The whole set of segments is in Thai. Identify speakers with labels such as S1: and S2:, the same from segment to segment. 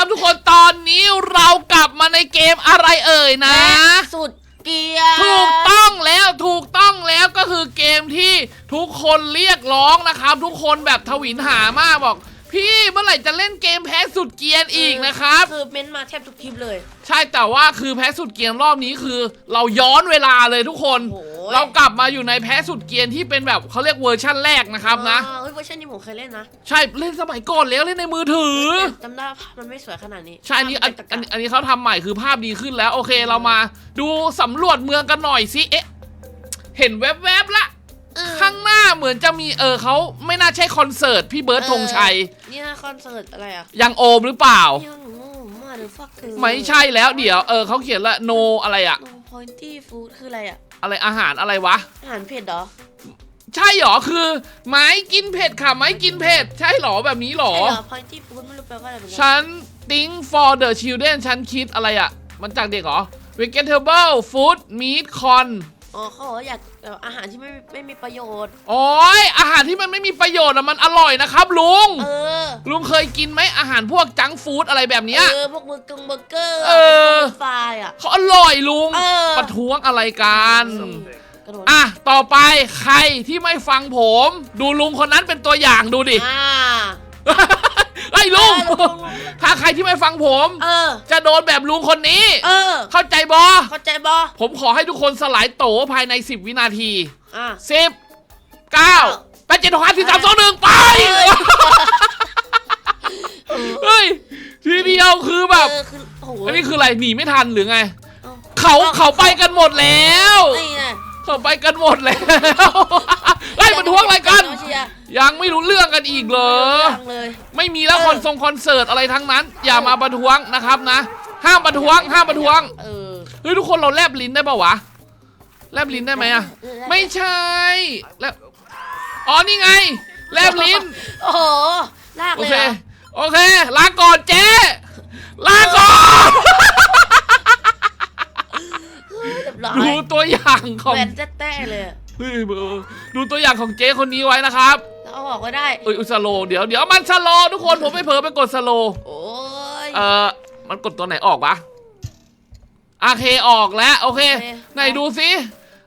S1: ครับทุกคนตอนนี้เรากลับมาในเกมอะไรเอ่ยนะ
S2: สุดเกียร์
S1: ถูกต้องแล้วถูกต้องแล้วก็คือเกมที่ทุกคนเรียกร้องนะครับ ทุกคนแบบทวินหามากบอก พี่เมื่อไหร่จะเล่นเกมแพ้สุดเกรียนอีกนะครับ
S2: คือเม้นต์มาแทบทุกคลิปเลย
S1: ใช่แต่ว่าคือแพ้สุดเกรียนรอบนี้คือ เราย้อนเวลาเลยทุกคน
S2: โอ้โห
S1: เรากลับมาอยู่ในแพ้สุดเกรียนที่เป็นแบบเขาเรียกเวอร์ชั่นแรกนะครับนะ
S2: อ่าเฮ้ยเวอร์ชันนี้ผมเคยเล่นนะ
S1: ใช่เล่นสมัยก่อนแล้วเล่นในมือถือ
S2: จำได้ว่าภาพมันไม่สวยขนาดนี้
S1: ใช่อันนี้อัน
S2: ภาพ
S1: อัน
S2: มัเป็ตะกะ
S1: อันนี้เขาทำใหม่คือภาพดีขึ้นแล้ว โอเคเรามาดูสำรวจเมืองกันหน่อยสิเอ๊ะ เห็นแวบๆละ
S2: เออ
S1: ข้างหน้าเหมือนจะมีเออเขาไม่น่าใช่คอนเสิร์ตพี่เบิร์ดธงชัย
S2: เนี่ยคอนเสิร์ตอะไรอะ
S1: ยังโอมหรือเปล่า
S2: ยังโง่มาหรือฟักคือ
S1: ไม่ใช่แล้วเดี๋ยวเออเขาเขียนละโนอะไรอะ
S2: โนพอยตี้ฟู้ดคืออะไรอะ
S1: อะไรอาหารอะไรวะ
S2: อาหารเผ็ดเหรอ
S1: ใช่หรอคือ ไม้กินเผ็ดค่ะไม้กินเผ็ดใช่หรอแบบนี้หรอ
S2: ใช่เหรอพอยตี้ฟู้ดไม่รู้แปลว่าอะไรเหมือนกั
S1: ฉัน think for the children ฉันคิดอะไรอะมันจากเด็กเหรอ vegetable food meat corn
S2: อ๋อเขาบอกว่าอยากแบบอาหารที่ไม่มีไม่มีประโยชน์
S1: โอ้ยอาหารที่มันไม่มีประโยชน์อะมันอร่อยนะครับลุง
S2: เออ
S1: ลุงเคยกินไหมอาหารพวกจังก์ฟู้ดอะไรแบบเนี้ย
S2: เออพวกเบอร์เกอร์เบอร์เกอร์
S1: เออ
S2: ฟรายอะ
S1: เขาอร่อยลุง
S2: เออ
S1: ประท้วงอะไรกัน
S2: กระโดด
S1: อะ ต่อไปใครที่ไม่ฟังผม ดูลุงคนนั้นเป็นตัวอย่างดูดิ
S2: อ่า
S1: ไอ้ยลุง
S2: เออลุงลุง
S1: ถ้าใครที่ไม่ฟังผม
S2: เออ
S1: จะโดนแบบลุงคนนี้
S2: เออ
S1: เข้าใจบอ
S2: เข้าใจบอ
S1: ผมขอให้ทุกคนสลายโตภายใน 10 วินาที
S2: อะ
S1: 10 9 8 7 6 5 4 3 2 1 ไป เฮ้ย ทีเดียวคือแบบ
S2: เออคือโอ้โห
S1: อันนี้คืออะไรหนีไม่ทันหรือไง
S2: เอ้า
S1: เขาเขาไปกันหมดแล้ว
S2: นี่ไง
S1: เขาไปกันหมดแล้วไอ้ยมันทวงอะไรกัน
S2: เชียร์
S1: ยังไม่รู้เรื่องกันอีกเหรอ
S2: ยังเลย
S1: ไม่มีแล้ว
S2: เออ
S1: คอนทรงคอนเสิร์ตอะไรทั้งนั้น อย่ามาประท้วงนะครับนะ ห้ามประท้วง ห้ามประท้วง
S2: เออ
S1: เฮ้ยทุกคนเราแลบลิ้นได้ปะวะ แลบลิ้นได้ไหมอะ
S2: เออ
S1: ไม่ใช่แลบอ๋อนี่ไง แลบลิ้น
S2: โอ้โหลาก
S1: โอ
S2: เลย
S1: เค
S2: เหรอ
S1: โอเค ลาก่อนเจ๊ลาก่อน
S2: เฮ้ยเรียบร้อย
S1: ดูตัวอย่างของ
S2: แหวนแต้ๆเลยอะ
S1: เฮ้ยเบอร์ดูตัวอย่างของเจ๊คนนี้ไว้นะครับ
S2: แล้วเอาออกก็ได้
S1: เอ้ยอุยสโลว์เดี๋ยวเดี๋ยวมันสโลว์ทุกคนผมไม่เผลอไปกดสโลว์
S2: โอ้ย
S1: เออมันกดตัวไหนออกวะโอเคออกแล้วโอเค ไหนดูสิ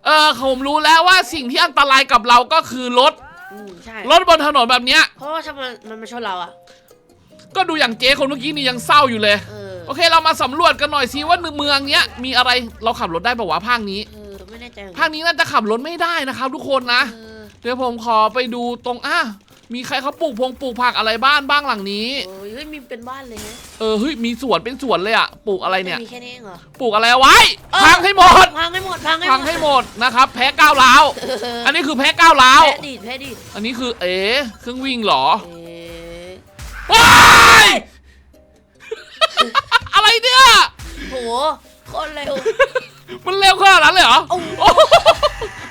S1: เออผมรู้แล้วว่าสิ่งที่อันตรายกับเราก็คือรถ
S2: อืมใช่
S1: รถบนถนนแบบเนี้ย
S2: เพราะว่าถ้ามันมันมาชนเราอะ
S1: ก็ดูอย่างเจ๊คนเมื่อกี้นี่ยังเศร้าอยู่เลย
S2: เออ
S1: โอเคเรามาสำรวจกันหน่อยสิว่าในเมืองเนี้ยมีอะไรเราขับรถได้ปะวะภาคนี้
S2: เออไม่แน่ใจเหมือน
S1: ภาคนี้น่าจะขับรถไม่ได้นะครับ ทุกคนนะ
S2: เออ
S1: เดี๋ยวผมขอไปดูตรงอะมีใครเขาปลูกพงปลูกผักอะไรบ้านบ้างหลังนี้
S2: โอ้ยเฮ้ยมีเป็นบ้านเลยฮะ
S1: เออเฮ้ยมีสวนเป็นสวนเลยอะปลูกอะไรเนี่ย
S2: มีแค่นี้เองเหรอ
S1: ปลูกอะไรเอาไว้
S2: เออ
S1: พังให้หมด
S2: พังให้หมดพังให้
S1: พังให้หมดนะครับ แพ้ก้าวร้าว
S2: เออ
S1: อันนี้คือแพ้ก้าวร้าว
S2: แพ้ดีดแพ้ดีด
S1: อันนี้คือเอ๋เครื่องวิ่งเหรอ
S2: เอ๊ะ
S1: ว้ายอะไร เนี่ย
S2: โหโคนเร็ว
S1: มันเร็วขนาดนั้นเลยเหรอ
S2: โอ้โห
S1: โอ้โห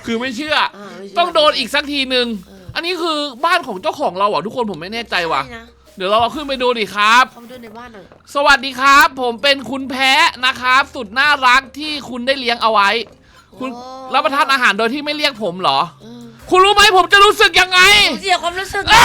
S1: คือไม่เชื่อ
S2: อ่าไม่เชื่
S1: ต้องโดนอีกสักทีหนึ่ง
S2: เออ
S1: อันนี้คือบ้านของเจ้าของเราอะทุกคนผมไม่แน่ใจว่ะ
S2: ใช่นะ
S1: เดี๋ยวเราเราขึ้นไปดูดิครับ
S2: เขาไปดูในบ้านหน่อย
S1: สวัสดีครับ ผมเป็นคุณแพ้นะครับ สุดน่ารักที่คุณได้เลี้ยงเอาไว้ คุณ
S2: โอ้
S1: รับประทานอาหารโดยที่ไม่เรียกผมเหรอ
S2: เออ
S1: คุณรู้ไหมผมจะรู้สึกยังไง
S2: เสียความรู้สึก
S1: อ้า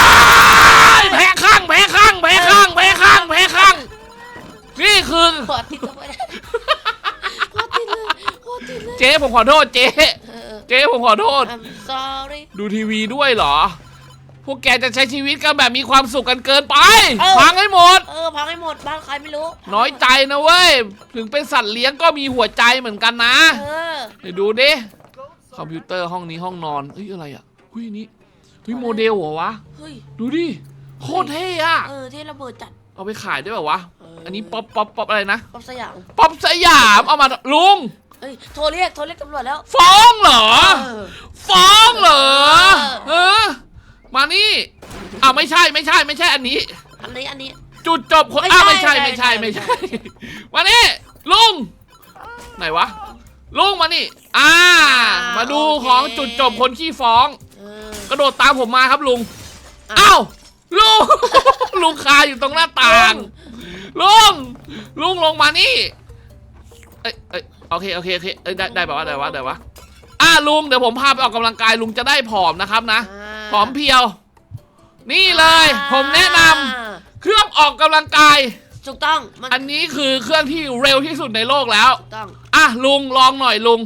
S1: ผมขอโทษเจ๊
S2: เออ
S1: เจ๊ผมขอโทษ
S2: I'm sorry
S1: ดูทีวีด้วยเหรอ พวกแกจะใช้ชีวิตกันแบบมีความสุขกันเกินไป
S2: เออ
S1: พังให้หมด
S2: เออพังให้หมดบ้านใครไม่รู้
S1: น้อยใจนะเว้ย ถึงเป็นสัตว์เลี้ยงก็มีหัวใจเหมือนกันนะ
S2: เออ
S1: เดี๋ยวดูดิ คอมพิวเตอร์ห้องนี้ห้องนอนเฮ้ยอะไรอะเฮ้ยนี่เฮ้ยโมเดลเหรอวะ
S2: เฮ้ย
S1: ดูดิ โคตรเท่อะ
S2: เออเท่ระเบิดจัด
S1: เอาไปขายได้แบบวะ
S2: เอออั
S1: อันนี้ป๊อปป๊อปป๊อปอะไรนะ
S2: ป๊อปสยาม
S1: ป๊อปสยามเอามาลุง
S2: เอ้ยโทรเรียกโทรเรียกตำรวจแล้ว
S1: ฟ้องเหรอ
S2: เออ
S1: ฟ้องเหรอ
S2: เอ
S1: เออมานี่อ้าวไม่ใช่ไม่ใช่ไม่ใช่อันนี้
S2: อันนี้อันนี้
S1: จุดจบคน
S2: ไม่
S1: อ้าว
S2: ใช่
S1: ไม่ใช่
S2: ไม่
S1: ไม่
S2: ใช่
S1: ใช่
S2: ไม่
S1: ไม่
S2: ใช่
S1: ใช่ มานี่ลุงไหนวะลุงมานี่ อ่า มาดูของจุดจบคนขี้ฟ้อง
S2: เออ
S1: กระโดดตามผมมาครับลุง
S2: อะ
S1: อ้าวลุง ลุงคาอยู่ตรงหน้าต่าง ลุงลุงลงมานี่เอ้ยเอ้ยโอเคโอเคโอเคเอ้ยได้ได้ป่าวะได้วะได้วะอ่าลุงเดี๋ยวผมพาไปออกกำลังกายลุงจะได้ผอมนะครับนะาผอมเพรียว นี่เลย ผมแนะนำ
S2: อ่า
S1: เครื่องออกกำลังกาย
S2: ถูกต้องมัน
S1: อันนี้คือเครื่องที่เร็วที่สุดในโลกแล้ว
S2: ถูกต้อง
S1: อะลุงลองหน่อยลุง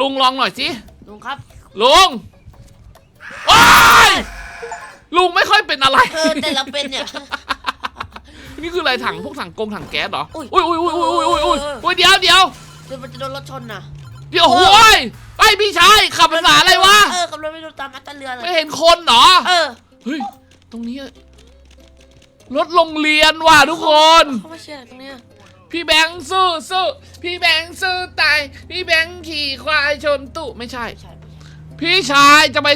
S1: ลุงลองหน่อยสิ
S2: ลุงครับ
S1: ลุงโอ้ยลุงไม่ค่อยเป็นอะไร
S2: เออแต่เราเป็นเนี่ย
S1: นี่คืออะไรถังพวกถังกงถังแก๊สเหรอ
S2: อุ๊ย
S1: อุ้ยอุ้ยอุ้ยอุ้ยอุ้ยอุ้ย
S2: เออ
S1: อุ้ยเดี๋ยวเดี๋ยว
S2: เดี๋ยวมันจะโดนรถชนนะ
S1: เดี๋ยวโอ้ยไปพี่ชายขับภาษาอะไรวะ
S2: เออขับรถไม่ดูตามนัดตาเรือเล
S1: ไม่
S2: ย
S1: เห็นคนเหรอ
S2: เออ
S1: เฮ้ยตรงนี้รถโรงเรียนว่ะทุกคน
S2: เขาไม่เชื่อตรงเนี้ย
S1: พี่แบงค์สู้สู้พี่แบงค์สู้ตายพี่แบงค์ขี่ควายชนตู้ไม่ใช่
S2: ไม่ใช่ไม่ใช่
S1: พี่ชายจะไป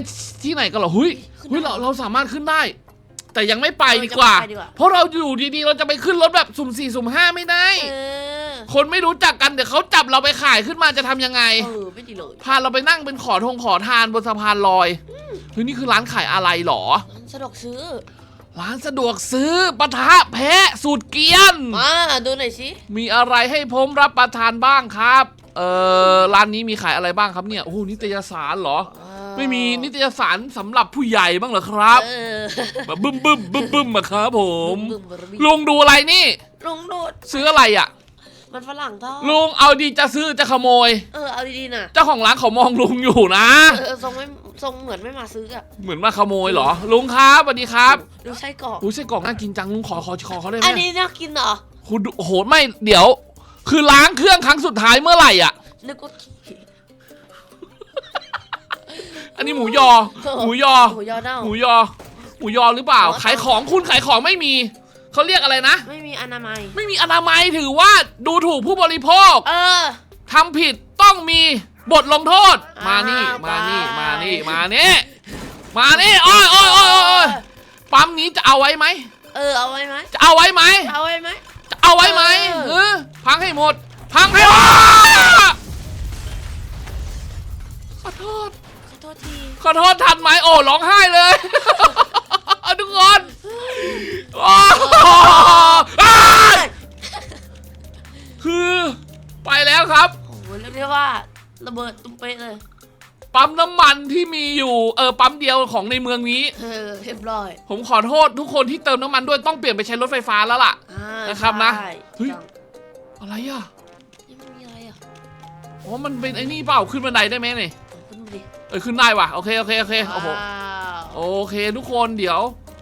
S1: ที่ไหนกันเหรอหุยหุยเราเราสามารถขึ้นได้ แต่ยังไม่ไปดีกว่า
S2: เออจะไม่ไปดีกว่า
S1: เพราะเราอยู่ดีๆ เราจะไปขึ้นรถแบบสุ่มสี่สุ่มห้าไม่ได้
S2: เออ
S1: คนไม่รู้จักกันเดี๋ยวเขาจับเราไปขายขึ้นมาจะทำยังไง
S2: เออไม่ดีเลย
S1: พาเราไปนั่งเป็นขอทงขอทานบนสะพานลอยเฮ้ยนี่คือร้านขายอะไรเหรอ
S2: ร้านสะดวกซื้อ
S1: ร้านสะดวกซื้อปะทะแพะสูตรเกรียน
S2: มาดูหน่อยสิ
S1: มีอะไรให้ผมรับประทานบ้างครับ เออร้านนี้มีขายอะไรบ้างครับเนี่ย โอ้โหนิตยสารเหรอ ไม่มีนิตยสารสำหรับผู้ใหญ่บ้างเหรอครับ
S2: เออ
S1: แบบบึ้มบึ้มบึ้มบึ้มอะครับผม
S2: บึ้มบึ้มบึ้ม
S1: ลุงดูอะไรนี่
S2: ลุงโดด
S1: ซื้ออะไรอะ
S2: มันฝรั่งทอด
S1: ลุงเอาดีจะซื้อจะขโมย
S2: เออเอาดีๆน่ะ
S1: เจ้าของร้านเขามองลุงอยู่นะ
S2: เออทรงไม่ทรงเหมือนไม่มาซื้ออะ
S1: เหมือนมาขโมยเหรอ ลุงครับสวัสดีครับ
S2: ดูไส้กรอก
S1: อุ้ยไส้กรอกน่ากินจังลุงขอขอขอเขาได้ไหม
S2: อันนี้น่ากินเหรอ
S1: คุณดูโอ้โหไม่เดี๋ยว คือล้างเครื่องครั้งสุดท้ายเมื่อไหร่อะ
S2: นึกว่า
S1: อันนี้หมูยอ หมูยอ
S2: หมูยอเน่า
S1: หมูยอ หมูยอหรือเปล่า
S2: หมูยอ
S1: ขายของคุณขายของไม่มี เขาเรียกอะไรนะ
S2: ไม่มีอนามัย
S1: ไม่มีอนามัยถือว่าดูถูกผู้บริโภค
S2: เออ
S1: ทำผิดต้องมีบทลงโทษ
S2: อ่า
S1: มานี่มานี่
S2: ไป
S1: มานี่ มานี่ มานี่โอ้ยโอ้ยโอ้ยโอ้ยโอ้ยปั๊มนี้จะเอาไว้ไหม
S2: เออ เอาไว้ไหม
S1: จะเอาไว้ไหม
S2: เอาไว้ไหม
S1: จะเอาไว้ไหม
S2: เออ
S1: เออพังให้หมด พังให้หมดขอโทษ
S2: ขอโทษที
S1: ขอโทษทันไหมโอ้ร้องไห้เลย ทุกคนโอ้อ้ายคือไปแล้วครับ
S2: โอ้โหเรียกได้ว่าระเบิดตุ้มเป๊ะเลย
S1: ปั๊มน้ำมันที่มีอยู่เออปั๊มเดียวของในเมืองนี้
S2: เออเรียบร้อย
S1: ผมขอโทษทุกคนที่เติมน้ำมันด้วยต้องเปลี่ยนไปใช้รถไฟฟ้าแล้วล่ะ
S2: อ่า
S1: นะครับนะ
S2: ใช่
S1: เฮ้ย
S2: จัง
S1: อะไรอะ
S2: นี่มันมีอะไรอะ
S1: อ๋อมันเป็นไอ้นี่เปล่าขึ้นบันไดได้ไหมเนี่ย
S2: เอาขึ้นมาดิ
S1: เออขึ้นได้ว่ะโอเคโอเคโอเคโอ้โห
S2: ว้าว
S1: โอเคทุกคนเดี๋ยว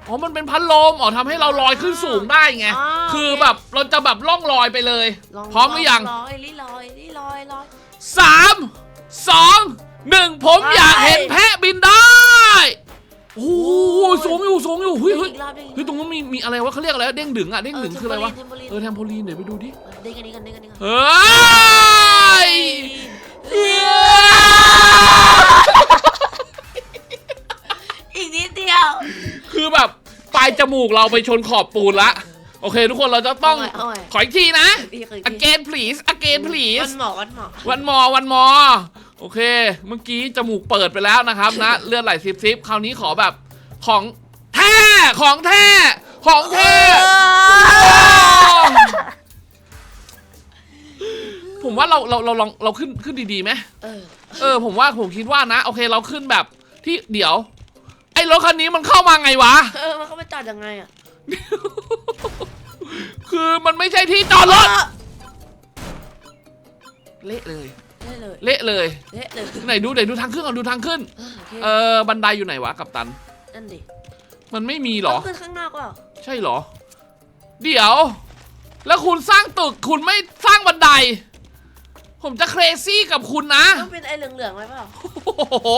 S1: อ๋อมันเป็นพัดลมอ๋อทำให้เราลอยขึ้นสูงได้ไงาคือแบบเราจะแบบล่องลอยไปเลย
S2: ลง
S1: พร้อมหรือยัง
S2: ลอยลี่ลอยลี่ลอยลอย
S1: สามสองหนึ่งผม
S2: ไป
S1: อยากเห็นแพะบินได้โอ้โหสูงอยู่สูงอยู่เฮ้ยเฮ้ย
S2: อีกรอบหนึง
S1: เฮ้ยตรงนู้นมีมีอะไรวะเขาเรียกอะไรวะเด้งดึงอะเด้งดึงคืออะไรวะ
S2: เทมโพลีน
S1: เออแทมโพลีนเดี๋ยวไปดูดิ
S2: เด้งอันนี้กันเด้งอันนี้กัน
S1: เฮ้ย
S2: อี กนิดเดียว
S1: คือแบบปลายจมูกเราไปชนขอบปูนละ โอเค ทุกคนเราจะต้อง
S2: เอาใหม่เอาใหม่
S1: ขออีกทีนะ
S2: พี่เคย
S1: again please again
S2: วั
S1: please
S2: นหมอวันหมอ
S1: วันมอวันมอ โอเค เมื่อกี้จมูกเปิดไปแล้วนะครับนะ เลือดไหลซิบซิบคราวนี้ขอแบบของแท้ของแท้ของแท้ผมว่าเราเราเราลองเราขึ้นขึ้นดีๆไหม
S2: เออ
S1: เออผมว่าผมคิดว่านะ โอเคเราขึ้นแบบที่เดี๋ยว ไอ้รถคันนี้มันเข้ามาไงวะ
S2: เออมันเข้าไปจอดยังไงอะ
S1: คือมันไม่ใช่ที่จอดรถ เละเลย
S2: เละเลย
S1: เละเลย
S2: เละเลย
S1: ไหนดูไหนดูทางขึ้นก่อนดูทางขึ้น
S2: เออโอเค
S1: เออบันไดอยู่ไหนวะกัปตัน
S2: นั่นดิ
S1: มันไม่มีเหรอ
S2: ต้องขึ้นข้างนอกเปล่า
S1: ใช่เหรอ เดี๋ยว แล้วคุณสร้างตึกคุณไม่สร้างบันได ผมจะเครซี่กับคุณนะ
S2: ต้องเป็นไอ้เหลืองๆไว้เปล่า
S1: โอ้โห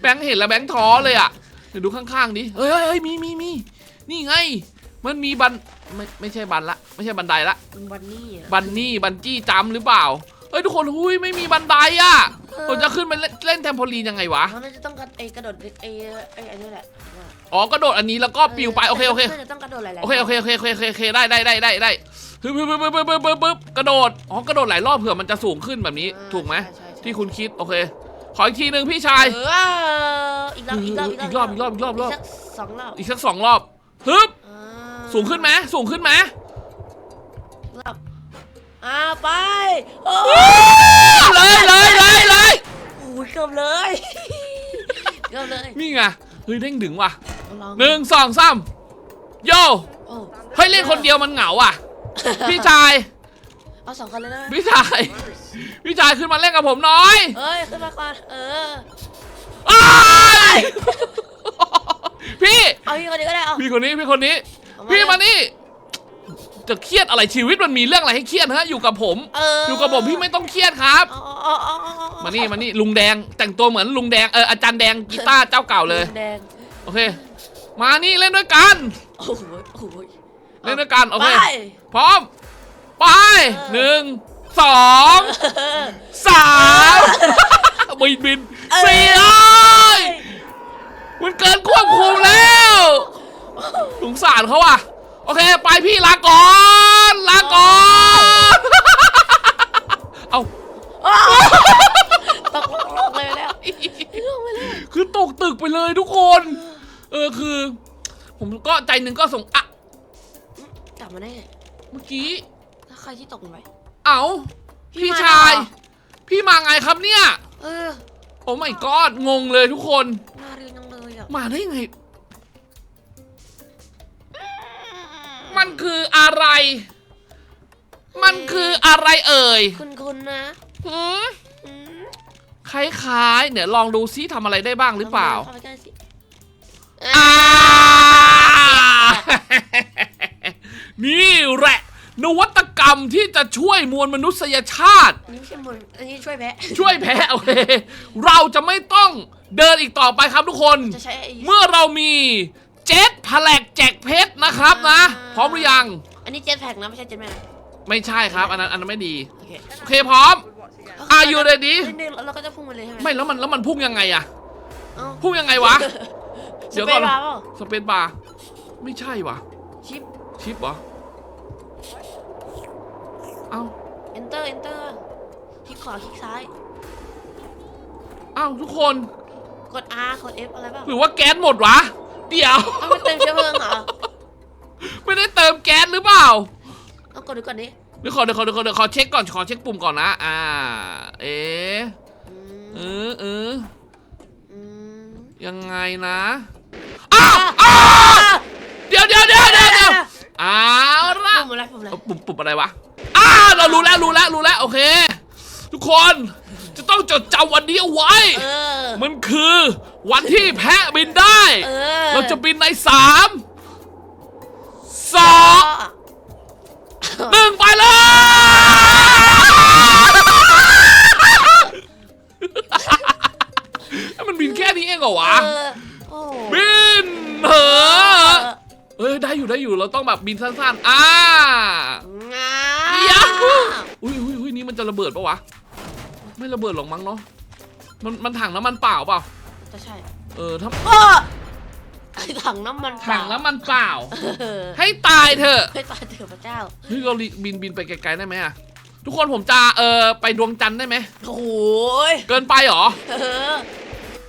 S1: แบงค์เห็นแล้วแบงค์ท้อเลยอะ เดี๋ยวดูข้างๆดิเฮ้ยเฮ้ยเฮ้ยมีมีมีนี่ไง มันมีบันไม่ไม่ใช่บันละ ไม่ใช่บันไดละ
S2: เป็นวันนี้อะ
S1: บันนี่บันจี้จัมป์หรือเปล่าเฮ้ยทุกคนหุยไม่มีบันไดอะ
S2: เออ
S1: ผมจะขึ้นไปเล่นเล่นแทมโพลีนยังไงวะ
S2: เขาน่าจะต้องกระไอ้กระโดดไอ้ไอ้ไอ้นี่แหละ
S1: อ๋อกระโดดอันนี้แล้วก็ปิวไปโอเคโอเค
S2: น่าจะต้องกระโดดหลายๆ
S1: โอเคโอเคโอเคโอเคโอเคโอเคได้ได้ได้ได้ได้ปึ๊บปึ๊บปึ๊บปึ๊บปึ๊บปึ๊บปึ๊บกระโดดอ๋อกระโดดหลายรอบเผื่อมันจะสูงขึ้นแบบนี้
S2: อ่า
S1: ถูกไหม
S2: ใช่ใช่ใช่
S1: ที่คุณคิดโอเค ขออีกทีหนึ่งพี่ชาย
S2: เอออีกรอบอีกรอบ
S1: อีกรอบอีกรอบอีกรอบอีกรอบ
S2: สัสองรอบ
S1: อีกสักสองรอบฮึบ
S2: อ่า
S1: สูงขึ้นไหมสูงขึ้นไหม
S2: รอบอ่าไปโอ้
S1: เลยเลยเลยเลย
S2: โหเกือบเลยเกือบเลย
S1: นี่ไงเฮ้ยเด้งดึงว่ะ
S2: เอาลอง
S1: หนึ่งสองสามโย
S2: โอ้
S1: เฮ้ยเล่นคนเดียวมันเหงาอะ พี่ชาย
S2: เอาสองคนเลยนะ
S1: พี่ชายพี่ชายขึ้นมาเล่นกับผมหน้อย
S2: เอ้ยขึ้นมาก่อนเออ
S1: อ้ายพี่
S2: เอาพี่คนนี้ก็ได้เอา
S1: พี่คนนี้พี่คนนี้
S2: เอา
S1: พี่มานี่จะเครียดอะไรชีวิตมันมีเรื่องอะไรให้เครียดฮะอยู่กับผม
S2: เออ
S1: อยู่กับผมพี่ไม่ต้องเครียดครับ
S2: เอาเอาเอาเอาเอา
S1: มานี่มานี่ลุงแดง แต่งตัวเหมือนลุงแดงเอออาจารย์แดงกีตาร์เจ้าเก่าเลย
S2: แดง
S1: โอเค มานี่เล่นด้วยกัน
S2: โอ้โหโอ้โห
S1: เล่นด้วยกันโอเค
S2: ไป
S1: พร้อม ไป
S2: เออ
S1: หนึ่งสอง
S2: เออ
S1: สามบินบิน
S2: เออ
S1: สี่เอ้ยมันเกินควบคุมแล้วสงสารเขาอะ โอเค ไปพี่ลาก่อนลาก่อนเอา
S2: อ้าวตกลงลงเลยแล้วลงไปแล้ว
S1: คือตกตึกไปเลยทุกคน เออคือ ผมก็ใจหนึ่งก็ส่งอะ
S2: กลับมาได้ไง
S1: เมื่อกี้
S2: แล้ว ใครที่ตกลงไป
S1: เอา
S2: พี่
S1: พี่
S2: มา
S1: ชาย
S2: เหรอ
S1: พี่มาไงครับเนี่ย
S2: เออ
S1: โอ้ไม่กอดงงเลยทุกคน
S2: น่าเรียนจังเลยอะ
S1: มาได้ไง มันคืออะไร มันคืออะไรเอ่ย
S2: คุณคุณนะ
S1: หืม
S2: อืม
S1: คล้ายๆ เดี๋ยวลองดูซิทำอะไรได้บ้างหรือเปล่า
S2: ข้ไปใกล้สิ
S1: อ่า นี่แหละ นวัตกรรมที่จะช่วยมวลมนุษยชาติ
S2: อันนี้ไม่ใช่มนต์อันนี้ช่วยแพะ
S1: ช่วยแพ้โอเคเราจะไม่ต้องเดินอีกต่อไปครับทุกคน
S2: จะใช้ไอ้
S1: เมื่อเรามีเจ็ตแผลกแจกเพชรนะครับนะ พร้อมหรือยัง
S2: อันนี้เจ็ตแพ็กนะไม่ใช่เจ็ตแมน
S1: ไม่ใช่ครับ อันนั้นอันนั้นไม่ดี
S2: โอเค
S1: โอเคพร้อม Are you ready?
S2: นิดนึงแล้วเราก็จะพุ่งไปเลยใช่ไหม
S1: ไม่แล้วมันแล้วมันพุ่งยังไงอะ
S2: เอ้า
S1: พุ่งยังไงวะ เดี๋ยวก่อน
S2: สปรย์บาร์เปล่า
S1: สเปซบาร์ไม่ใช่วะ
S2: ชิป
S1: ชิปเหรอ เอ้า
S2: enter enter คลิกขวาคลิกซ้าย
S1: เอ้าทุกคน
S2: กด R กด F อะไรเปล่า
S1: หรือว่าแก๊สหมดวะ เดี๋ยว
S2: เอามันเติมเชื้อเพลิงเหรอ
S1: ไม่ได้เติมแก๊สหรือเปล่า
S2: เอากดดูก่อนดิ
S1: เดี๋ยวขอเดี๋ยวขอเดี๋ยวขอเดี๋ยวขอเช็คก่อนขอเช็คปุ่มก่อนนะ อ่า เอ๊ะ
S2: อืม
S1: เออเออ
S2: อืม
S1: ยังไงนะอ้าวอ้าวเดี๋ยวเดี๋ยวเดี๋ยวเดี๋ยวเดี๋ยวเอาละ
S2: ปุ่มอะไรปุ่มอะไร
S1: เอาปุ่มปุ่มอะไรวะอ้า เรารู้แล้วรู้แล้วรู้แล้วโอเค ทุกคนจะต้องจดจำวันนี้เอาไว้
S2: เออ
S1: มันคือวันที่แพะบินได้
S2: เออ
S1: เราจะบินในสามสองหนึ่งไปเลยมันบินแค่นี้เองเหรอวะ
S2: เออโอ้
S1: บินเห
S2: เอ
S1: อะ
S2: อ
S1: เอ้ยได้อยู่ได้อยู่เราต้องแบบบินสั้นๆ อ่า
S2: งา
S1: ยาฮูอุ้ยอุ้ยอุ้ยนี่มันจะระเบิดปะวะ ไม่ระเบิดหรอกมั้งเนาะ มันมันถังน้ำมันเปล่าเปล่า
S2: จะใช่
S1: เออถ้า
S2: โอ้ไอ้ถังน้ำมัน
S1: ถังน้ำมันเปล่า
S2: เออ
S1: ให้ตายเถอะ
S2: ให้ตายเถอะพระเจ้า
S1: เฮ้ยเราบินบินไปไกลๆได้ไหมอะทุกคนผมจะเออไปดวงจันทร์ได้ไหม
S2: โอ้ย
S1: เกินไปเหรอ
S2: เออ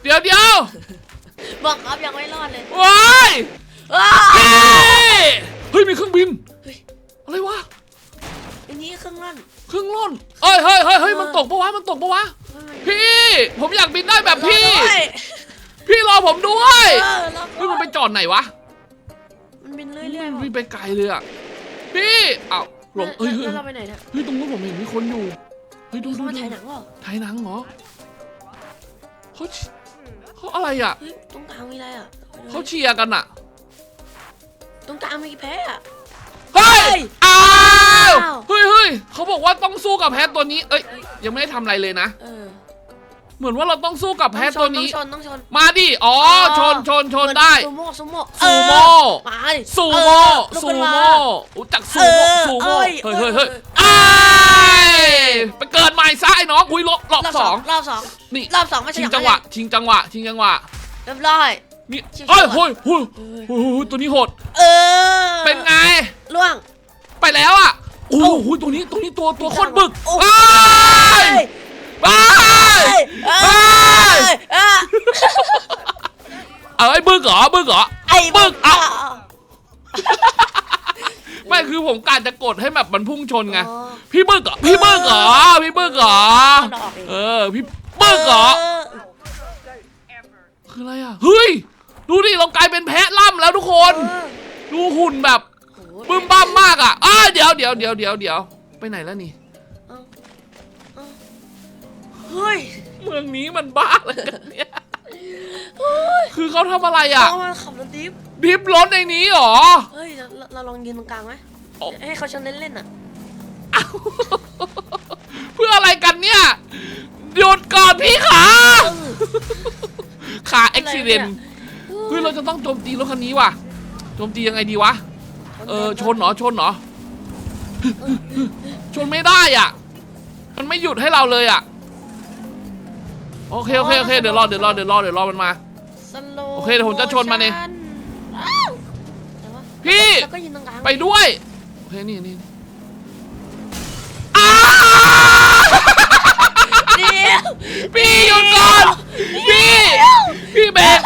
S1: เดี๋ยวเดี๋ยว
S2: บอกครับยังไม่รอดเลย
S1: ว้าย
S2: อ้า
S1: พี่เฮ้ยมีเครื่องบิน
S2: เฮ้ย
S1: อะไรวะ
S2: นนี้เครื่องลั่น
S1: เครื่องล่นเอ้ยเฮ้ยเฮ้ยเฮ้ย
S2: เออ
S1: มันตกปะวะมันตกปะวะ
S2: เฮ้ย
S1: พี่ ผมอยากบินได้แบบพี่
S2: รอด้วย
S1: พี่รอผมด้วย
S2: เออรอ
S1: เฮ้ยมันไปจอดไหนวะ
S2: มันบินเรื่อยๆ
S1: มัน
S2: ว่ะ
S1: วิ่งไปไกลเลยอะพี่เอ้าหลงเฮ้ยเฮ้ย
S2: แล้วเราไปไหนเนี่ย
S1: เฮ้ยตรงนู้นผมเห็นมีคนอยู่เฮ้ยดู
S2: เขา
S1: ดู
S2: มา
S1: ดู
S2: ถ่ายหนังเปล่า
S1: ถ่ายหนังเหรอเขาชิเขาอะไรอะ
S2: เฮ้ยตรงกลางมีอะไรอะ
S1: เขาเชียร์กันอะ
S2: ตรงกลางมีแพ้อะ
S1: เฮ้ย อ้าว
S2: อ้าว
S1: เฮ้ยเฮ้ยเขาบอกว่าต้องสู้กับแพทตัวนี้ เอ้ย ยังไม่ได้ทำอะไรเลยนะ
S2: เออ
S1: เหมือนว่าเราต้องสู้กับแพทตัวนี้
S2: ต้องชนต้องชน
S1: มาดิ อ๋อ ชนชนชนได้
S2: ซูโม่ซูโม่
S1: ซูโม่
S2: เออมาดิ
S1: ซูโม่
S2: เออลุก
S1: ซู
S2: ขึ้นา
S1: โม่รู้จักซูโม่
S2: เออ
S1: ซูโม่
S2: เอ้
S1: เฮ้
S2: ย
S1: ยเฮ้ยเฮ้ย
S2: เออ
S1: อ้ายไปเกิดใหม่ซะไอ้น้องอุ้ยรอบรอบ
S2: รอบ
S1: ส
S2: ส
S1: อ
S2: องงรอบสอง
S1: นี่
S2: รอบสองไม่ใช่
S1: ชิง
S2: อย่าง
S1: จังหวะ ชิงจังหวะ ชิงจังหวะ
S2: เรียบร้อย
S1: นี่
S2: ชิงจั
S1: เอ้ย
S2: งหวะ
S1: เฮ้ยเฮ้ยเฮ้ยเฮ้ยตัวนี้โหด
S2: เออ
S1: เป็นไง
S2: ล่วง
S1: ไปแล้วอะโอ้โหตัวนี้ตัวนี้ตัวตัวโคตรบึก
S2: โอ้
S1: อ้ายอ้าย
S2: เอ้
S1: อ้าย
S2: ยเอ้ย
S1: เอาไอ้บึกเหรอบึกเหรอ
S2: ไอ้
S1: บึก
S2: อะ
S1: อะไม่คือผมการจะกดให้แบบมันพุ่งชนไง
S2: อ๋อ
S1: พี่บึกเหรอ พี่บึกเหรอ พี่บึกเหรอ
S2: ดอกเอง
S1: เออ พี่บึกเหรอ คืออะไรอะ เฮ้ย ดูดิเรากลายเป็นแพะล่ำแล้วทุกคน
S2: เออ
S1: ดูหุ่นแบบ
S2: โอ้โห
S1: บึ้มบ้ามมากอะอ้าเดี๋ยวเดี๋ยวเดี๋ยวเดี๋ยวเดี๋ยวไปไหนแล้วนี่
S2: เอาเอาเฮ้ย
S1: เมืองนี้มันบ้าเลยกันเนี่ยคือเขาทำอะไรอะ
S2: เอามาขับรถดิฟ
S1: ดิฟรถในนี้เหรอ
S2: เฮ้ยเราเราเราลองยืนตรงกลางไหม
S1: โอ้
S2: ให้เขาชนเล่นๆอะ
S1: เพื่ออะไรกันเนี่ยหยุดก่อนพี่ขา
S2: เออ
S1: ขาอุบิเหตุ
S2: อะไรเนี่ย
S1: เฮ้ยเราจะต้องโจมตีรถคันนี้ว่ะโจมตียังไงดีวะเออชนเหรอชนเหรอชนไม่ได้อะ มันไม่หยุดให้เราเลยอะโอเคโอเคโอเคเดี๋ยวรอเดี๋ยวรอเดี๋ยวรอเดี๋ยวรอมันมา
S2: สโลว์
S1: โอเคเดี๋ยวผมจะชนมันเอง
S2: อ้าวเดี๋ยววะ
S1: พี่
S2: แล้วก็ยืนตรงกลาง
S1: ไปด้วย โอเคนี่นี่อ้า
S2: เดี๋ยว
S1: พี่หยุดก่อน พี่ พี่เบรก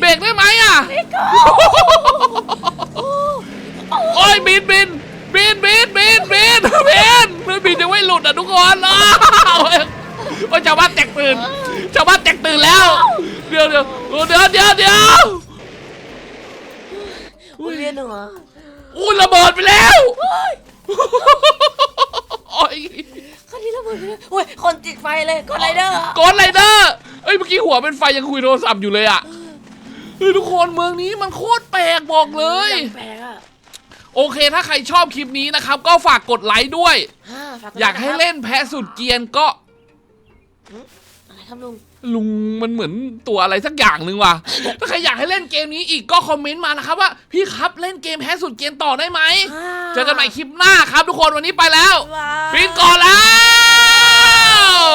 S1: เบรกได้ไหมอะ โอ้ยบินบินบินบินบินบินบินมันบินยังไม่หลุดอะทุกคนอ้าวโอ้ยชาวบ้านแตกตื่น ชาวบ้านแต กตื่นแล้ว เดี๋ยวเดี๋ยวเดี๋ยวเดี๋ยวเดี๋ยว
S2: อุ้ยเรียนหัว
S1: อุ้ยระเบิดไปแล้วโอ้ย
S2: คันนี้ระเบิดไปเลยโอ้ยคนติดไฟเลยกดไรเดอร์
S1: กดไรเดอร์เอ้ยเมื่อกี้หัวเป็นไฟยังคุยโทรศัพท์อยู่เลยอะเฮ้ยทุกคนเมืองนี้มันโคตรแปลกบอกเลย
S2: อย่างแปลกอะ
S1: โอเคถ้าใครชอบคลิปนี้นะครับ ก็ฝากกดไลค์ด้วย
S2: อ่าฝกด
S1: อยากให้เล่นแพ้สุดเกรียนก็
S2: อะไรครับลุง
S1: ลุงมันเหมือนตัวอะไรสักอย่างหนึ่งว่ะ ถ้าใครอยากให้เล่นเกมนี้อีกก็คอมเมนต์มานะครับว่าพี่ครับเล่นเกมแพ้สุดเกรียนต่อได้ไหม
S2: อ่า
S1: เจอกันใหม่คลิปหน้าครับทุกคนวันนี้ไปแล้ว
S2: บ๊ายบาย
S1: ปินก่อนแล้ว